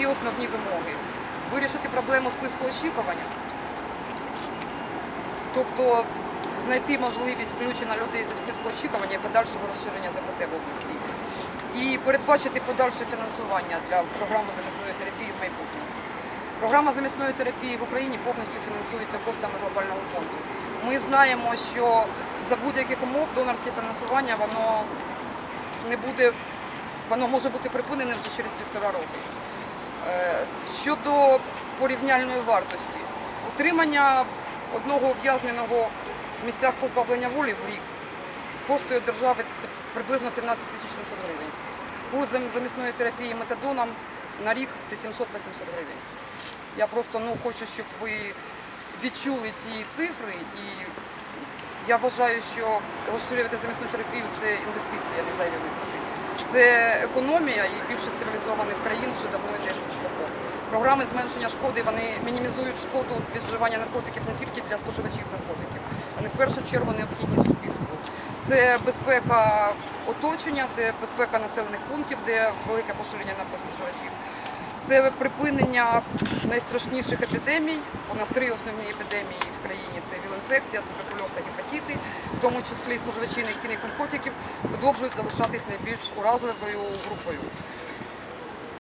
дві основні вимоги: вирішити проблему списку очікування, тобто знайти можливість включення людей зі списку очікування і подальшого розширення ЗПТ в області, і передбачити подальше фінансування для програми замісної терапії в майбутньому. Програма замісної терапії в Україні повністю фінансується коштами глобального фонду. Ми знаємо, що за будь-яких умов донорське фінансування воно не буде, воно може бути припинене вже через півтора роки. Щодо порівняльної вартості, утримання одного ув'язненого в місцях позбавлення волі в рік коштує держави приблизно 13 тисяч 700 гривень. Курс замісної терапії метадоном на рік це 700-800 гривень. Я просто ну, хочу, щоб ви відчули ці цифри і я вважаю, що розширювати замісну терапію це інвестиція, не зайві витрати. Це економія і більшість цивілізованих країн вже давно йде цим шляхом. Програми зменшення шкоди вони мінімізують шкоду від вживання наркотиків не тільки для споживачів наркотиків, вони в першу чергу необхідні суспільству. Це безпека оточення, це безпека населених пунктів, де велике поширення наркоспоживачів. Це припинення найстрашніших епідемій. У нас три основні епідемії в країні: це віл-інфекція, туберкульоз та гепатити, в тому числі споживачі ін'єкційних наркотиків, продовжують залишатись найбільш уразливою групою.